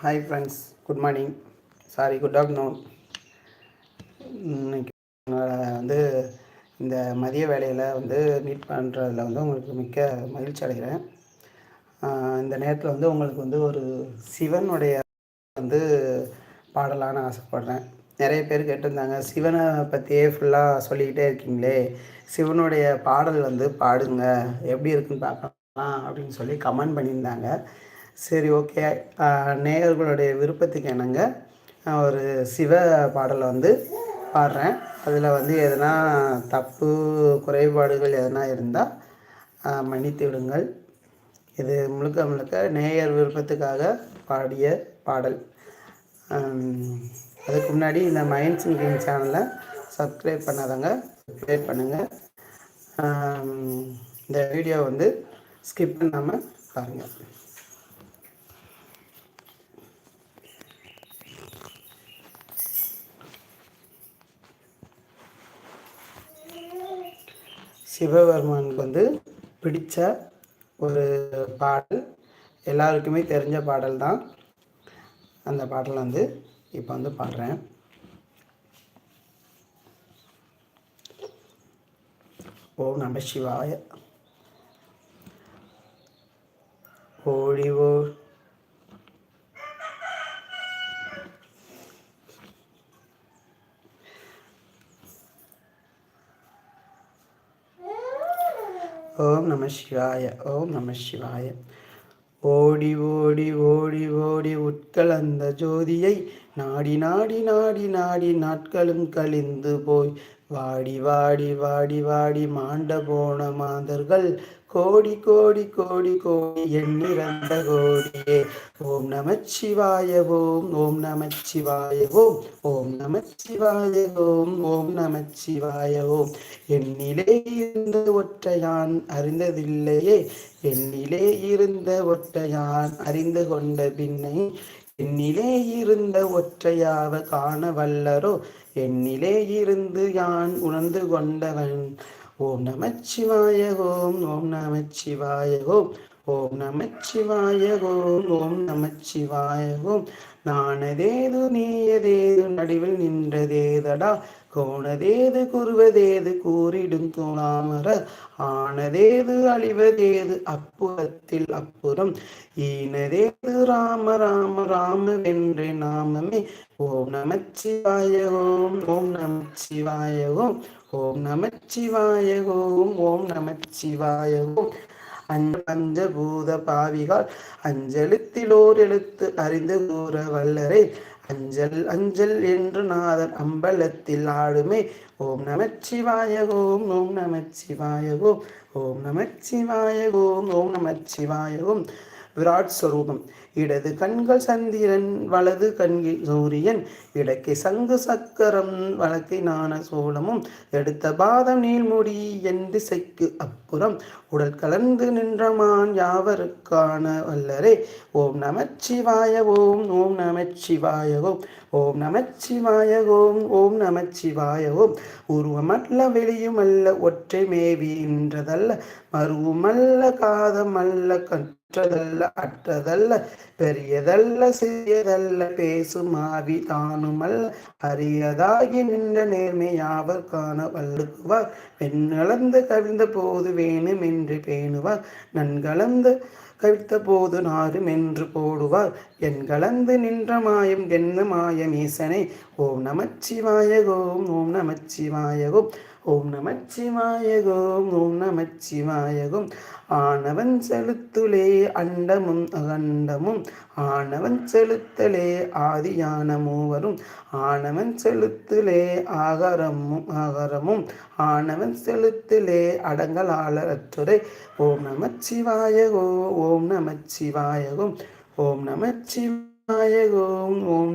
Hi friends good morning sorry good afternoon இன்னைக்கு வந்து இந்த மதிய வேலையில் வந்து மீட் பண்ணுறதுல வந்து உங்களுக்கு மிக்க மகிழ்ச்சி அடைகிறேன். இந்த நேரத்தில் வந்து உங்களுக்கு வந்து ஒரு சிவனுடைய வந்து பாடலான்னு ஆசைப்பட்றேன். நிறைய பேர் கேட்டிருந்தாங்க சிவனை பற்றியே ஃபுல்லாக சொல்லிக்கிட்டே இருக்கீங்களே சிவனுடைய பாடல் வந்து பாடுங்க எப்படி இருக்குன்னு பார்க்கலாம் அப்படின்னு சொல்லி கமெண்ட் பண்ணியிருந்தாங்க. சரி ஓகே. நேயர்களுடைய விருப்பத்துக்கு என்னங்க? ஒரு சிவ பாடலை வந்து பாடுறேன். அதில் வந்து எதனா தப்பு குறைபாடுகள் எதனா இருந்தால் மன்னித்து விடுங்கள். இது முழுக்க முழுக்க நேயர் விருப்பத்துக்காக பாடிய பாடல். அதுக்கு முன்னாடி இந்த மைண்ட் சிங்கிங் சேனலை சப்ஸ்கிரைப் பண்ணாதவங்க சப்ஸ்கிரைப் பண்ணுங்கள் இந்த வீடியோ வந்து ஸ்கிப் பண்ணாமல் பாருங்கள் சிவபெருமானுக்கு வந்து பிடித்த ஒரு பாடல். எல்லாருக்குமே தெரிஞ்ச பாடல் தான் அந்த பாடல் வந்து இப்போ வந்து பாடுறேன். ஓம் நம சிவாய. ஓடி ஓ ஓம் நம சிவாய ஓம் நம சிவாய. ஓடி ஓடி ஓடி ஓடி உட்கலந்த ஜோதியை நாடி நாடி நாடி நாடி நாட்களும் கழிந்து போய். வாடி வாடி வாடி வாடி மாண்ட போன மாதர்கள் கோடி கோடி கோடி கோடி எண்ணிறந்த கோடியே. ஓம் நமச்சிவாய ஓம் ஓம் நமச்சிவாய ஓம். ஓம் நமச்சிவாய ஓம் ஓம் நமச்சிவாய ஓம். என்னிலே இருந்த ஒற்றையான் அறிந்ததில்லையே. என்னிலே இருந்த ஒற்றையான் அறிந்து கொண்ட பின்னை என்னிலே இருந்த ஒற்றையாவ காண வல்லரோ. என்னிலே இருந்து யான் உணர்ந்து கொண்டவன் ஓம் நமச்சிவாய ஓம் ஓம் நமச்சிவாய ஓம் ஓம் நமச்சிவாய ஓம் ஓம் நமச்சிவாய ஓம். நானதேது நீயதேது நடுவில் நின்றதேதடா கோணதேது குருவதேது கூறிடும் தோணாமர ஆனதேது அழிவதேது அப்புறத்தில் அப்புறம் ஈனதேது ராம ராம ராம வென்று நாமமே. ஓம் நமச்சிவாய ஓம் ஓம் நமச்சிவாய ஓம். ஓம் நமச்சிவாய ஓம் ஓம் நமச்சிவாய ஓம் பஞ்சபூத பாவிகால் அஞ்செழுத்திலோர் எழுத்து அறிந்து கூற வல்லரே. அஞ்சல் அஞ்சல் என்று நாதன் அம்பலத்தில் ஆடுமே. ஓம் நமச்சிவாய ஓம் ஓம் நமச்சிவாய ஓம் ஓம் நமச்சிவாய ஓம் ஓம் நமச்சிவாய ஓம் விராட் ஸ்வரூபம் இடது கண்கள் சந்திரன் வலது கண்கில் சூரியன். இடக்கை சங்கு சக்கரம் வழக்கை நாண சோளமும் எடுத்த பாதம் நீள்முடி என் திசைக்கு அப்புறம். உடல் கலந்து நின்றமான் யாவருக்கான வல்லரே. ஓம் நமச்சிவாய ஓம் ஓம் நமச்சிவாய ஓம். ஓம் நமச்சிவாய ஓம் ஓம் நமச்சிவாய ஓம். உருவமல்ல வெளியுமல்ல ஒற்றை மேவி நின்றதல்ல. மருவமல்ல காதமல்ல அற்றதல்ல அற்றதல்ல பெரியதல்ல சிறியதல்ல பேசும் ஆவி தானுமல்ல. அரியதாகி நின்ற நேர்மையாவர் காண வல்லுக்குவார் பெண்ணளந்து கவிழ்ந்த போது வேணும் என்று பேணுவார். நன்கலந்து கவிழ்த்த போது நாரும் என்று போடுவார். என் கலந்து நின்ற மாயம் என்ன மாயம் ஈசனை ஓம் நமச்சிவாயகோம் ஓம் நமச்சிவாயகோம். ஓம் நமச்சிவாயகோம் ஓம் ஓம் நமச்சிவாய ஆனவன் செலுத்துலே அண்டமும் அகண்டமும். ஆனவன் செலுத்தலே ஆதியான மூவரும் ஆனவன் செலுத்துலே ஆகரமும் ஆகரமும். ஆனவன் செலுத்திலே அடங்கலாளரற்றுரை. ஓம் நமச்சிவாயகோ ஓம் நமச்சிவாய ஓம் ஓம் ஓம் ஓம்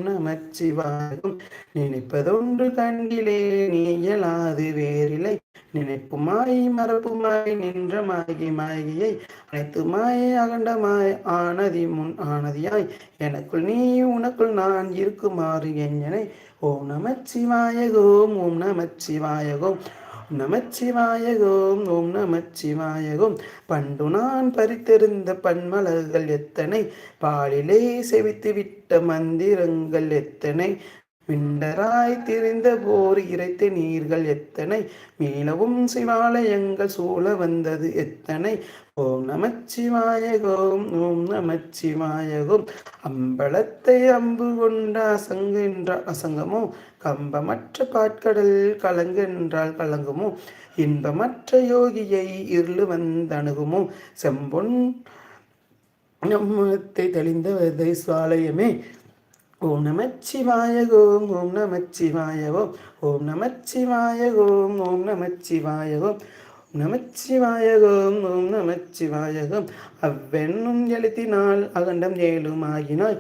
நினைப்பதொன்று கண்டிலே நீ இயலாது வேறில்லை. நினைப்புமாய் மரப்புமாய் நின்ற மாகி மாகியை அனைத்துமாய் அகண்டமாய் ஆனதி முன் ஆனதியாய். எனக்குள் நீ உனக்குள் நான் இருக்குமாறு எஞ்சனை ஓம் நமச்சிவாய ஓம் ஓம் நமச்சிவாய ஓம் நமச்சிவாயகோம் ஓம் நமச்சிவாயகோம். பண்டு நான் பறித்திருந்த பன்மலர்கள் எத்தனை? பாலிலே செவித்து விட்ட மந்திரங்கள் எத்தனை? விண்டராய் திரிந்த போர் இறைத்த நீர்கள் எத்தனை? மீளவும் சிவாலயங்கள் சூழ வந்தது எத்தனை? ஓம் நமச்சிவாயகோம் ஓம் நமச்சிவாயகோம் அம்பலத்தை அம்பு கொண்ட அசங்குகின்ற அசங்கமோ? கம்பமற்ற பாட்கடல் கலங்கென்றால் கலங்குமோ? இன்பமற்ற யோகியை இருளு வந்தணுகுமோ? செம்பொன் நம்மத்தை தெளிந்தவதை சுவாலயமே. ஓம் நமச்சிவாய கோம் ஓம் நமச்சிவாய ஓம் ஓம் நமச்சிவாய கோம் ஓம் நமச்சிவாய ஓம் நமச்சிவாயகம் ஓம் நமச்சிவாயகம் அவ்வெண்ணும் எழுத்தினால் அகண்டம் ஏழுமாகினாய்.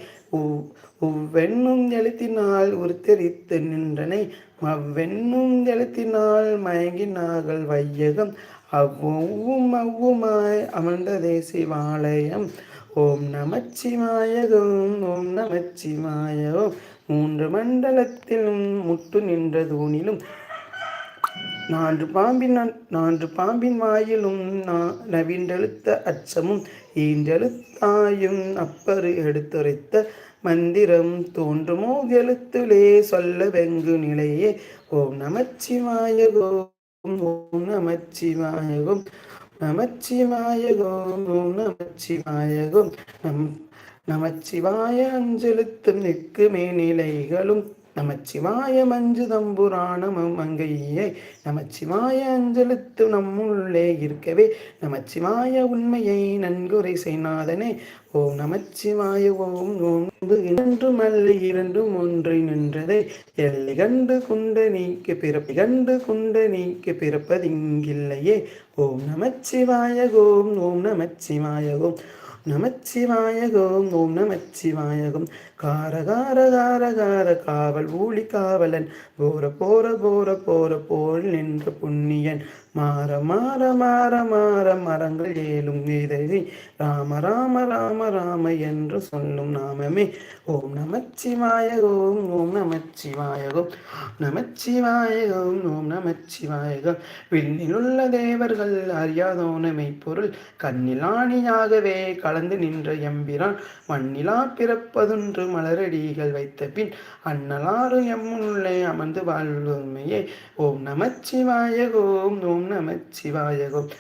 உவ்வெண்ணும் எழுத்தினால் உருத்தெரித்து நின்றனை. அவ்வெண்ணும் எழுத்தினால் மயங்கினார்கள் வையகம். அவ்வும் அவ்வுமாய் அமர்ந்ததே சிவாலயம். ஓம் நமச்சிவாயகம் ஓம் நமச்சிவாயகம். மூன்று மண்டலத்திலும் முட்டு நின்ற தூணிலும் நான்கு பாம்பின் நான்கு பாம்பின் வாயிலும் நவீன்றெழுத்த அச்சமும் ஈன்றெழுத்தாயும் அப்பரு எடுத்துரைத்த மந்திரம் தோன்றுமோ எழுத்துலே சொல்ல வெங்கு நிலையே. ஓம் நமச்சிவாயகோம் ஓம் நமச்சிவாயகம். நமச்சிவாயகோம் ஓம் நமச்சிவாயகம். நம் நமச்சிவாய அஞ்செழுத்தும் நிற்குமே நிலைகளும் நமச்சிவாய மஞ்சு தம்புராணமும் அங்கையை. நமச்சிவாய அஞ்சலுத்து நம்முள்ளே இருக்கவே. நமச்சிவாய உண்மையை நன்குரை செய்நாதனே. ஓம் நமச்சிவாய ஓம் ஓம் இரண்டும் அல்ல இரண்டும் ஒன்றை நின்றதே. எல்லை கண்டு குண்ட நீக்க பிறப்பு கண்டு குண்ட நீக்க பிறப்பதிங்கில்லையே. ஓம் நமச்சிவாய ஓம் ஓம் நமச்சிவாய ஓம் நமச்சிவாயகம் ஓம் நமச்சிவாயகம் கார கார கார கார காவல் ஊழி காவலன். போற போற போர போற போல் நின்ற புண்ணியன். மாற மாற மாற மாற மரங்கள் ஏலும் வேதவி ராம ராம ராம ராம என்று சொல்லும் நாமமே. ஓம் நமச்சிவாயகோம் ஓம் நமச்சிவாயகோம். நமச்சிவாயகம் ஓம் நமச்சிவாயகம். விண்ணில் உள்ள தேவர்கள் அறியாதோனமை பொருள் கண்ணிலாணியாகவே கலந்து நின்ற எம்பிரான். மண்ணிலா பிறப்பதொன்று மலரடிகள் வைத்த பின் அன்னலாறு எம்முள்ளே அமர்ந்து வாழ்வுமையே ஓம் நமச்சிவாயகோம் ஓம் நமச்சிவாயகோம்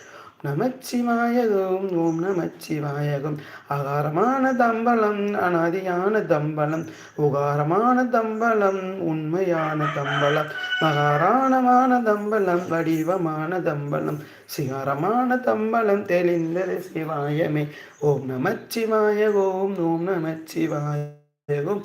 நமச்சிவாயகம் ஓம் நமச்சிவாயகம் அகாரமான தம்பலம் அனாதியான தம்பலம் உகாரமான தம்பலம் உண்மையான தம்பலம் மகாராணமான தம்பலம் வடிவமான தம்பலம் சிகாரமான தம்பலம் தெளிந்தது சிவாயமே ஓம் நமச்சிவாய ஓம் ஓம் நமச்சிவாயகம்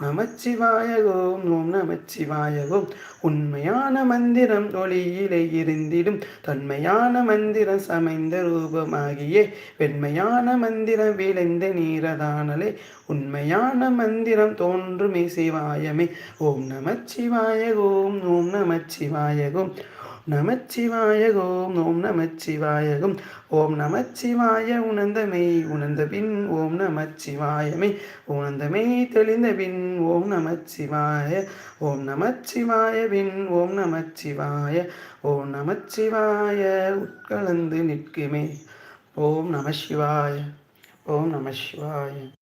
நமச்சிவாயகோம் ஓம் நமச்சிவாயகோம். உண்மையான மந்திரம் ஒளியிலே இருந்திடும் தன்மையான மந்திரம் சமைந்த ரூபமாகியே. வெண்மையான மந்திரம் விளைந்த நீரதானலே உண்மையான மந்திரம் தோன்றுமே சிவாயமே. ஓம் நமச்சிவாயகோம் ஓம் நமச்சிவாயகோம். நமச்சிவாயகோம் ஓம் நமச்சிவாயகம் ஓம் நமச்சிவாய உணர்ந்தமை உணர்ந்த பின் ஓம் நமச்சிவாயமே. உணர்ந்தமை தெளிந்த பின் ஓம் நமச்சிவாய. ஓம் நமச்சிவாய பின் ஓம் நமச்சிவாய. ஓம் நமச்சிவாய உட்கலந்து நிற்குமே. ஓம் நம சிவாய. ஓம் நம சிவாய.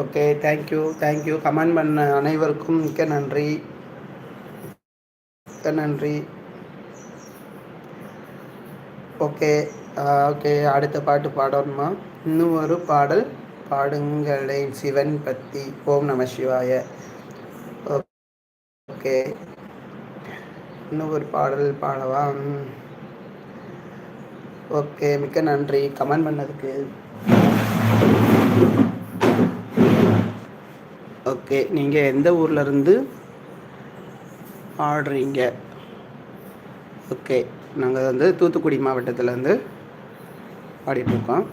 ஓகே தேங்க்யூ தேங்க்யூ கமெண்ட் பண்ண அனைவருக்கும் மிக்க நன்றி. மிக்க நன்றி. ஓகே ஓகே அடுத்த பாட்டு பாடணுமா? இன்னும் ஒரு பாடல் பாடுங்களேன் சிவன் பத்தி. ஓம் நம சிவாய. ஓகே இன்னும் ஒரு பாடல் பாடவா ஓகே மிக்க நன்றி. கமெண்ட் பண்ணதுக்கு. ஓகே நீங்கள் எந்த ஊர்லேருந்து ஆடுறீங்க? ஓகே நாங்கள் வந்து தூத்துக்குடி மாவட்டத்திலேருந்து ஆடிட்டுருக்கோம்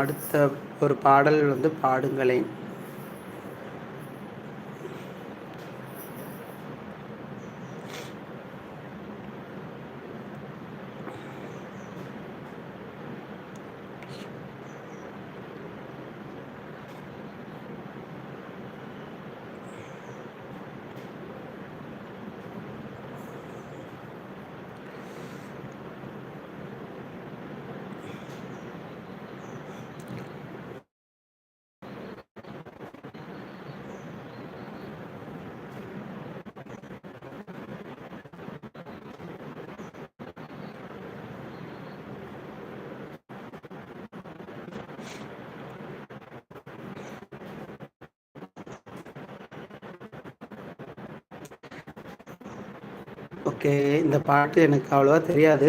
அடுத்த ஒரு பாடல் வந்து பாடுங்களேன். ஓகே இந்த பாட்டு எனக்கு அவ்வளோவா தெரியாது.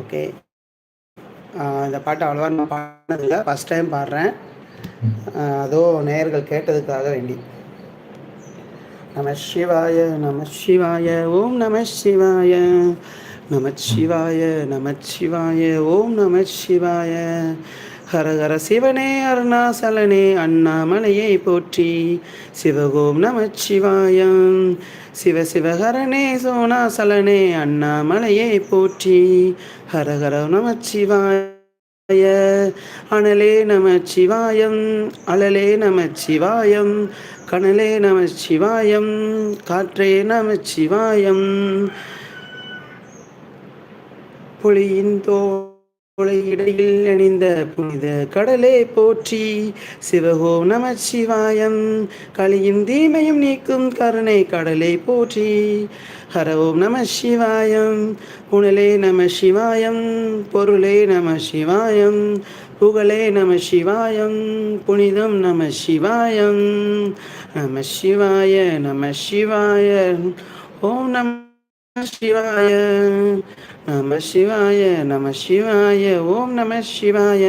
ஓகே. இந்த பாட்டு அவ்வளோவா நான் பாடினதில்லை. ஃபஸ்ட் டைம் பாடுறேன். அதோ நேயர்கள் கேட்டதுக்காக வேண்டி. நம சிவாய நம சிவாய ஓம் நம சிவாய. நம சிவாய நம சிவாய ஓம் நம சிவாய. ஹரஹர சிவனே அருணாசலனே அண்ணாமலையை போற்றி. சிவகோம் நம சிவாயம். சிவ சிவஹரனே சோனாசலனே அண்ணாமலையை போற்றி. ஹரஹர நமச்சிவாய அனலே நமச்சிவாயம் அழலே நமச்சிவாயம் கனலே நமச்சிவாயம் காற்றே நமச்சிவாயம் புலியின் தோ இடையில் அணிந்த புனித கடலே போற்றி. சிவகோ நம சிவாயம். களியும் தீமையும் நீக்கும் கருணை கடலை போற்றி. ஹரவோம் நம சிவாயம். புனலே நம சிவாயம். பொருளே நம சிவாயம். புகழே நம சிவாயம். புனிதம் நம சிவாயம். நம சிவாய நம சிவாய. ஓம் நம சிவாய நம சிவாய நம சிவாய ஓம் நம சிவாய.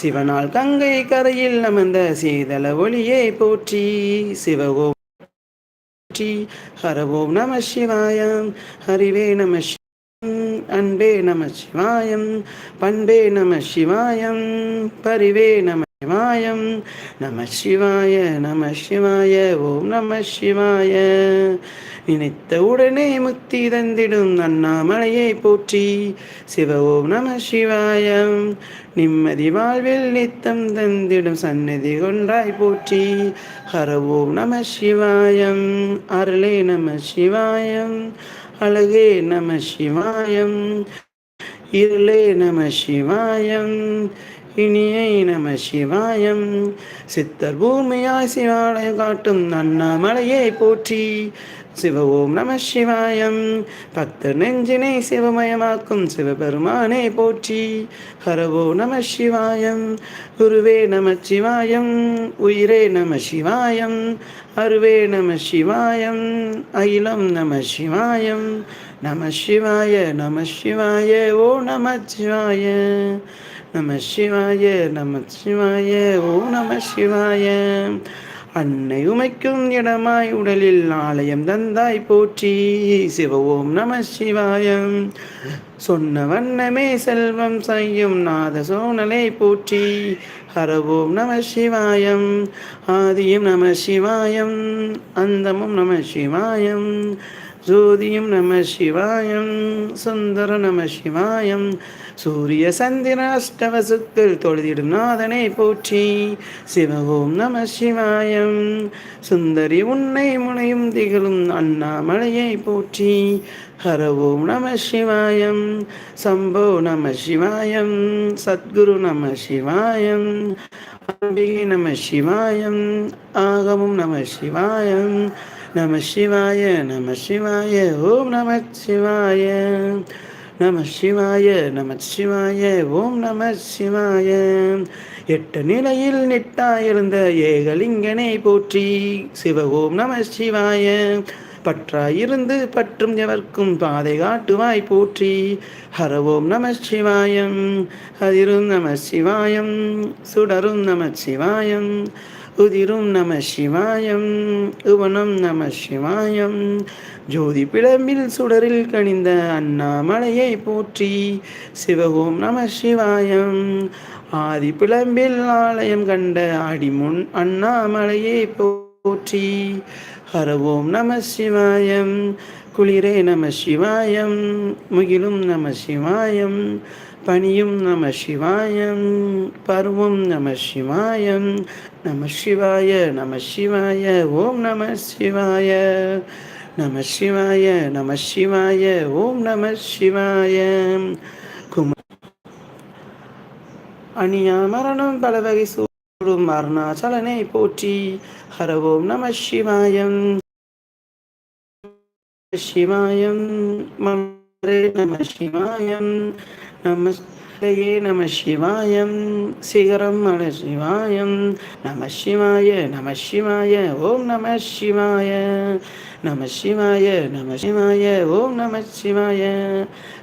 சிவனால் கங்கை கரையில் அமர்ந்த சீதள ஒளியை போற்றி சிவகோம் ஹர ஓம் நம சிவாயம் ஹரிவே நம அன்பே நம சிவாயம் பண்பே நம சிவாயம் பரிவே நம சிவாயம். நம சிவாய நம சிவாய ஓம் நம சிவாய. நினைத்த உடனே முக்தி தந்திடும் அண்ணாமலையை போற்றி. சிவ ஓம் நம சிவாயம். நிம்மதி வாழ்வில் நித்தம் தந்திடும் சந்நிதி கொன்றாய் போற்றி. ஹர ஓம் நம சிவாயம். அருளே நம சிவாயம். அழகே நம சிவாயம். இருளே நம சிவாயம். இனியை நம சிவாயம். சித்தர் பூமியாய் சிவாலயம் காட்டும் அண்ணாமலையை போற்றி. சிவ ஓம் நம சிவாயம். பக்தர் நெஞ்சினை சிவமயமாக்கும் சிவபெருமானே போற்றி. ஹரவோ நம சிவாயம். குருவே நம சிவாயம். உயிரே நம சிவாயம். அருவே நம சிவாயம். அகிலம் நம சிவாயம். நம சிவாய நம சிவாய ஓ நம சிவாய. நம சிவாய நம சிவாய ஓ நம சிவாய. அன்னை உமைக்கும் இடமாய் உடலில் ஆலயம் தந்தாய் போற்றி. சிவவோம் நம சிவாயம். சொன்ன வண்ணமே செல்வம் செய்யும் நாத சோனலை போற்றி. ஹரவோம் நம சிவாயம். ஆதியும் நம சிவாயம். அந்தமும் நம சிவாயம். ஜோதியும் நம சிவாயம். சுந்தர நம சிவாயம். சூரிய சந்திர அஷ்டவசுக்கள் தொழுதிடும் நாதனை போற்றி. சிவகோம் நம சிவாயம். சுந்தரி உன்னை முனையும் திகழும் அண்ணாமலையை போற்றி. ஹரவோம் நம சிவாயம். சம்போ நம சிவாயம். சத்குரு நம சிவாயம். அம்பிகை நம சிவாயம். ஆகமும் நம சிவாயம். நம சிவாய நம சிவாய ஓம் நம சிவாய. நம சிவாய நம சிவாய ஓம் நம சிவாய. எட்டு நிலையில் நிட்டாயிருந்த ஏகலிங்கனை போற்றி சிவ ஓம் நம சிவாய. பற்றாயிருந்து பற்றும் எவர்க்கும் பாதை காட்டுவாய் போற்றி ஹர ஓம் நம சிவாயம். அதிரும் நம சிவாயம் சுடரும் நம சிவாயம். உதிரும் நம சிவாயம் உவனம் நம சிவாயம். ஜோதி பிளம்பில் சுடரில் கணிந்த அண்ணாமலையை போற்றி சிவகோம் நம சிவாயம். ஆதி பிளம்பில் ஆலயம் கண்ட அடிமுன் அண்ணாமலையை போற்றி ஹரவோம் நம சிவாயம். குளிரே நம சிவாயம் முகிலும் நம சிவாயம். பனியும் நம சிவாயம் பருவம் நம சிவாயம் நம சிவாய நம சிவாய ஓம் நம சிவாய நம சிவாய நம சிவாய ஓம் நம சிவாய. அணியா மரணம் பல வகை சூடும் அருணாச்சலனை போற்றி. ஹர ஓம் நம சிவாயம். சிவாயம். நம சிவாயம். நமஸ்தையே நம சிவாயம். சிகரம் மன சிவாயம். நம சிவாய நம சிவாய. ஓம் நம சிவாய. நம சிவாய நம சிவாய. ஓம் நம சிவாய.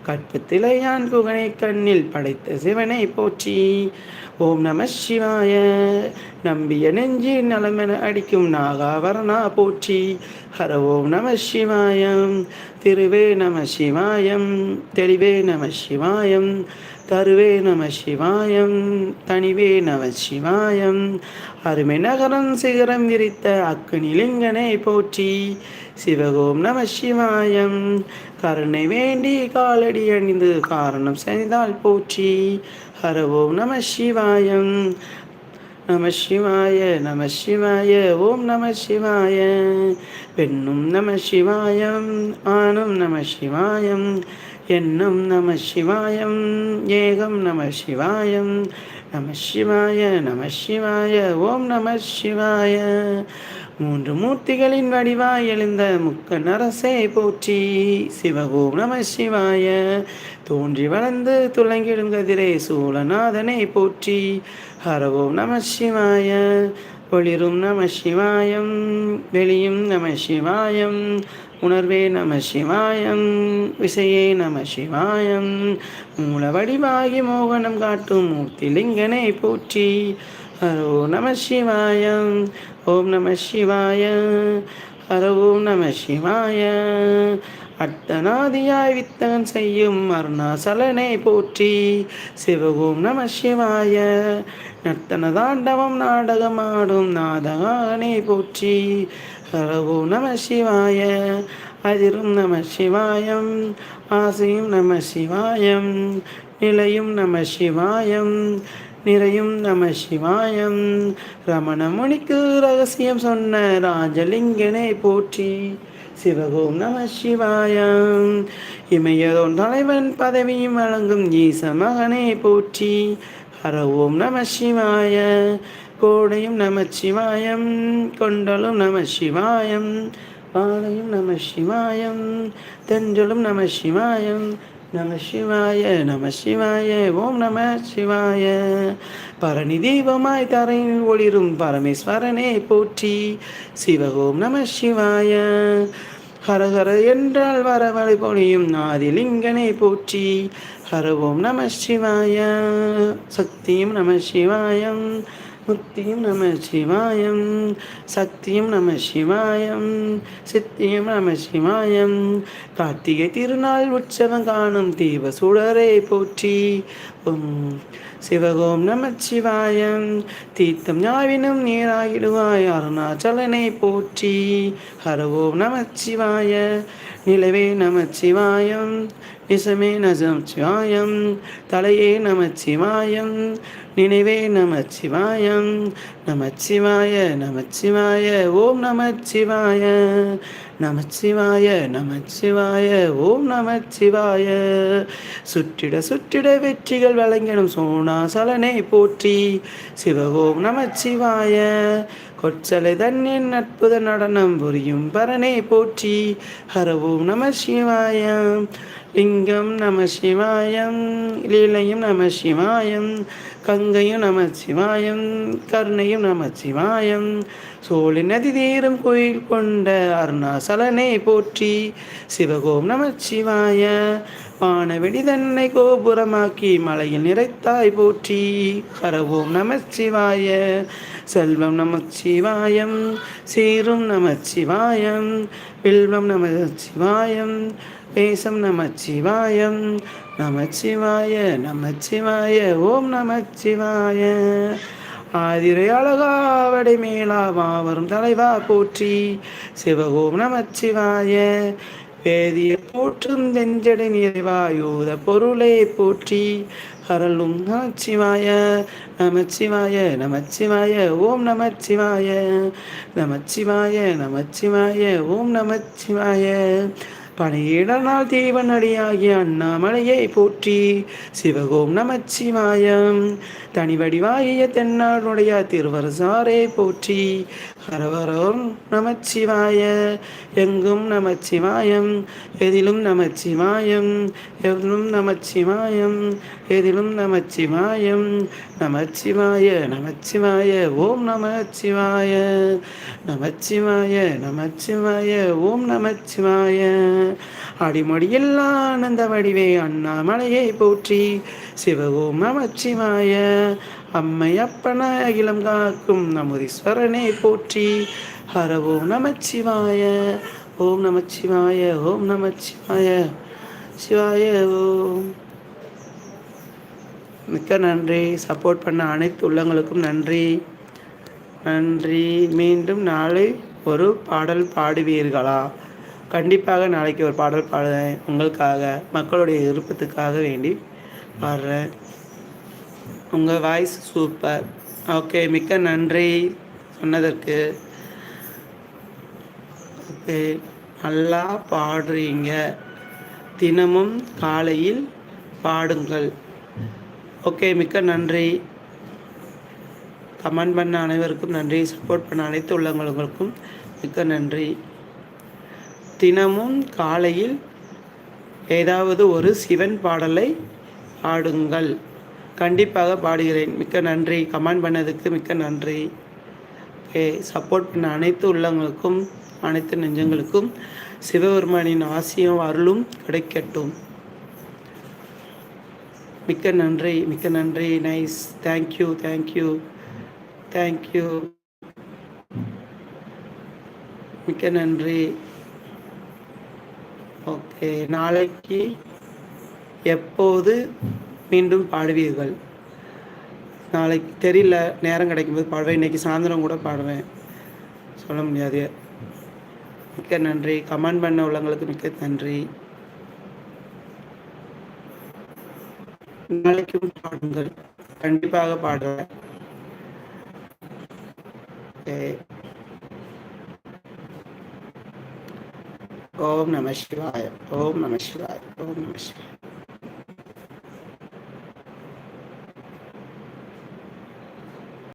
கற்பத்திலையான் குகனை கண்ணில் படைத்த சிவனை போற்றி. ஓம் நம சிவாய. நம்பிய நெஞ்சி நலமென அடிக்கும் நாகாவரணா போற்றி. ஹர ஓம் நம சிவாயம். திருவே நம சிவாயம். தெளிவே நம சிவாயம். தருவே நம சிவாயம். தனிவே நம சிவாயம். அருமை நகரம் சிகரம் விரித்த அக்குனிலிங்கனை போற்றி. சிவகோம் நம சிவாயம். கருணை வேண்டி காலடி அணிந்து காரணம் செய்தால் போற்றி. ஹரவோம் நம சிவாயம் நம சிவாய நம சிவாய ஓம் நம சிவாய பெண்ணும் நம சிவாயம் ஆணும் நம சிவாயம் என்னும் நம சிவாயம் ஏகம் நம சிவாயம் நம சிவாய நம சிவாய ஓம் நம சிவாய மூன்று மூர்த்திகளின் வடிவாய் எழுந்த முக்க நரசை போற்றி. சிவகோம் நம சிவாய. தோன்றி வளர்ந்து துளங்கிடும் கதிரே சூழநாதனை போற்றி. ஹரவோம் நம சிவாய. ஒளிரும் நம சிவாயம். வெளியும் நம சிவாயம். உணர்வே நம சிவாயம். விசையே நம சிவாயம். மூல வடிவாகி மோகனம் காட்டும் மூர்த்திலிங்கனை போற்றி. ஹரோ நம சிவாயம். ஓம் நம சிவாய. ஹரோ நம சிவாய. அட்டநாதியாய் வித்தகன் செய்யும் அருணாசலனை போற்றி. சிவகோம் நம சிவாய. நர்த்தன தாண்டவம் நாடகமாடும் நாதகானை போற்றி. ஹரவோம் நம சிவாய. அதிரும் நம சிவாயம். ஆசையும் நம சிவாயம். நிலையும் நம சிவாயம். நிறையும் நம சிவாயம். ரமண முனிக்கு ரகசியம் சொன்ன ராஜலிங்கனை போற்றி. சிவகோம் நம சிவாயம் இமையதோன் தலைவன் பதவியும் வழங்கும் ஈச மகனே போற்றி. ஹர ஓம் நம சிவாய. கோடையும் நம சிவாயம். கொண்டலும் நம சிவாயம். பாலையும் நம சிவாயம். தென்றலும் நம சிவாயம். நம சிவாய நம சிவாய ஓம் நம சிவாய. பரணி தீபமாய் தரையில் ஒளிரும் பரமேஸ்வரனே போற்றி. சிவ ஓம் நம சிவாய. ஹரஹர என்றால் வரவழை பொழியும் ஆதிலிங்கனை போற்றி. ஹர ஓம் நம சிவாய. சக்தியும் நம சிவாயம். முக்தியும் நம சிவாயம் சக்தியும் நம சிவாயம் சித்தியும் நம சிவாயம் கார்த்திகை திருநாள் உற்சவம் காணும் தீப சுடரை போற்றி ஓம் சிவகோம் நம சிவாயம் தீர்த்தம் ஞாவினும் நீராகிடுவாய் அருணாச்சலனை போற்றி। ஹரவோம் நம சிவாய நிலவே நம சிவாயம் நிசமே நசம் சிவாயம் தலையே நமச்சிவாயம் நினைவே நமச்சிவாயம் நமச்சிவாய நமச்சிவாய ஓம் நமச்சிவாய நமச்சிவாய நமச்சிவாய ஓம் நமச்சிவாய சுற்றிட சுற்றிட வெற்றிகள் வழங்கிடும் சோனாசலனை போற்றி சிவ ஓம் நமச்சிவாய கொச்சலை தன்னின் அற்புத நடனம் புரியும் பரனை போற்றி. ஹரவும் நம சிவாயம் லிங்கம் நம சிவாயம் லீலையும் நம சிவாயம் கங்கையும் நம சிவாயம் கருணையும் நம சிவாயம் சோழி நதி தீரம் கோயில் கொண்ட அருணாசலனை போற்றி சிவகோம் நம சிவாய. வானவெடி தன்னை கோபுரமாக்கி மலையில் நிறைத்தாய் போற்றி. ஹரவோம் நம சிவாய. செல்வம் நம சிவாயம். சீரும் நம சிவாயம். வில்வம் நம சிவாயம். பேசம் நமச்சிவாயம் நமச்சிவாய நமச்சிவாய ஓம் நமச்சிவாய ஆதிரை அழகாவடை மேலாவா வரும் தலைவா போற்றி. சிவகோம் நமச்சிவாய. வேதியை போற்றும் தெஞ்சடை நிறைவாயூத பொருளை போற்றி. ஹரலும் நமச்சிவாய. நமச்சிவாய நமச்சிவாய ஓம் நமச்சிவாய. நமச்சிவாய நமச்சிவாய ஓம் நமச்சிவாய. படையிடனால் தேவன் அடியாகிய அண்ணாமலையை போற்றி. சிவகோம் நமச்சிவாயம். தனி வடிவாகிய தென்னாளுடைய திருவரசாரை போற்றி. ஹரவரோம் நமச்சிவாய. எங்கும் நமச்சிவாயம் எதிலும் நமச்சிவாயம் எதிலும் நமச்சிவாயம் எதிலும் நமச்சிவாயம். நமச்சிவாய நமச்சிவாய ஓம் நமச்சிவாய. நமச்சிவாய நமச்சிவாய ஓம் நமச்சிவாய. அடிமொழியில் ஆனந்த வடிவே அண்ணாமலையை போற்றி சிவ ஓம் நமச்சிவாய. அம்மையப்பன அகிலம் காக்கும் நமுதீஸ்வரனே போற்றி. ஹரவோம் நமச்சிவாய ஓம் நமச்சிவாய ஓம் நமச்சிவாய சிவாய ஓம். மிக்க நன்றி. சப்போர்ட் பண்ண அனைத்து உள்ளங்களுக்கும் நன்றி. நன்றி. மீண்டும் நாளை ஒரு பாடல் பாடுவீர்களா? கண்டிப்பாக நாளைக்கு ஒரு பாடல் பாடுவேன். உங்களுக்காக மக்களுடைய விருப்பத்துக்காக வேண்டி பாடுறேன். உங்கள் வாய்ஸ் சூப்பர் ஓகே மிக்க நன்றி சொன்னதற்கு. ஓகே நல்லா பாடுறீங்க. தினமும் காலையில் பாடுங்கள். ஓகே மிக்க நன்றி. கமெண்ட் பண்ண அனைவருக்கும் நன்றி. சப்போர்ட் பண்ண அனைத்து உள்ளவங்களுக்கும் மிக்க நன்றி. தினமும் காலையில் ஏதாவது ஒரு சிவன் பாடலை பாடுங்கள். கண்டிப்பாக பாடுகிறேன். மிக்க நன்றி. கமெண்ட் பண்ணதுக்கு மிக்க நன்றி. ஓகே சப்போர்ட் பண்ண அனைத்து உள்ளங்களுக்கும் அனைத்து நெஞ்சங்களுக்கும் சிவபெருமானின் ஆசியும் அருளும் கிடைக்கட்டும். மிக்க நன்றி மிக்க நன்றி. நைஸ் தேங்க்யூ தேங்க்யூ தேங்க்யூ மிக்க நன்றி. ஓகே நாளைக்கு எப்போது மீண்டும் பாடுவீர்கள். நாளைக்கு தெரியல நேரம் கிடைக்கும்போது பாடுவேன். இன்றைக்கி சாயந்தரம் கூட பாடுவேன். சொல்ல முடியாது. மிக்க நன்றி. கமெண்ட் பண்ண உள்ளவங்களுக்கு மிக்க நன்றி. நாளைக்கும் பாடுங்கள். கண்டிப்பாக பாடுவேன். ஓம் நம சிவாய. ஓம் நம சிவாய. ஓம் நம சிவாய.